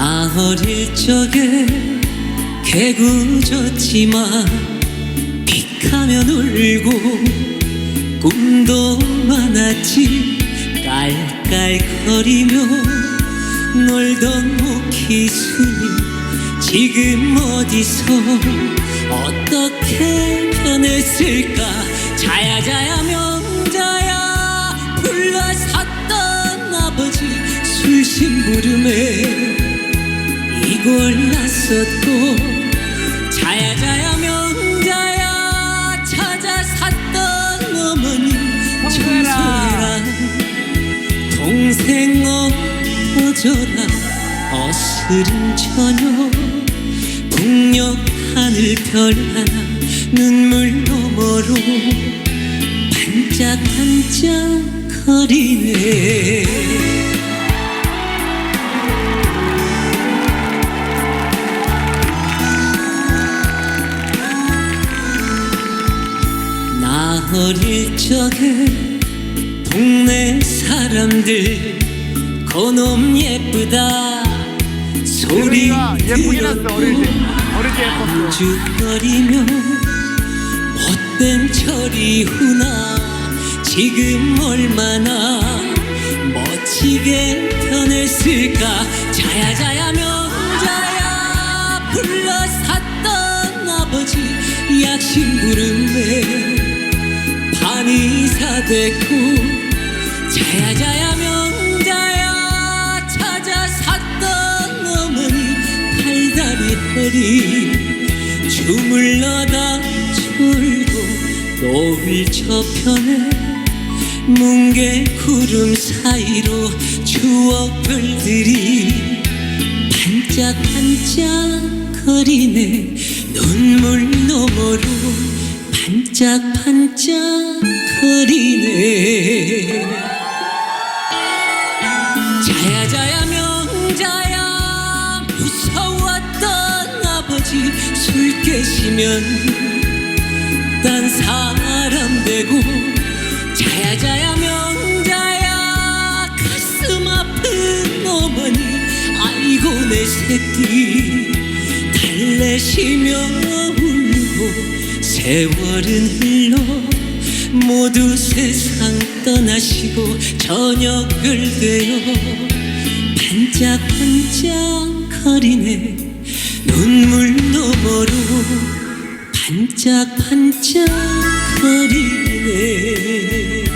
어릴 적에 개구졌지만 픽하면 울고 꿈도 많았지 깔깔거리며 놀던 모키순이 지금 어디서 어떻게 변했을까? 자야 자야 명자야 불러 섰던 아버지 술심 부름에 이 골 났었고 자야 자야 명자야 찾아 샀던 어머니 청소해라. 동생 엎어져라. 어스른 저녁 북녘 하늘 별 하나 눈물 너머로 반짝반짝 거리네 어릴 적에 동네 사람들 그놈 예쁘다 소리 우리가 예쁘긴 했어 어릴 때. 어릴 때 예뻤어. 죽거리며 못된 철이후나 지금 얼마나 멋지게 변했을까? 자야 자야 명 됐고 자야 자야 명자야 찾아 샀던 어머니 팔다리 허리 주물러다 졸고 노을 저편에 뭉게 구름 사이로 추억별들이 반짝반짝 거리네 눈물 너머로 반짝반짝 거리네. 자야 자야 명자야 무서웠던 아버지 술 깨시면 딴 사람 되고 자야 자야 명자야 가슴 아픈 어머니 아이고 내 새끼 달래시며 울고 세월은 흘러 모두 세상 떠나시고 저녁을 되어 반짝반짝 거리네. 눈물 너머로 반짝반짝 거리네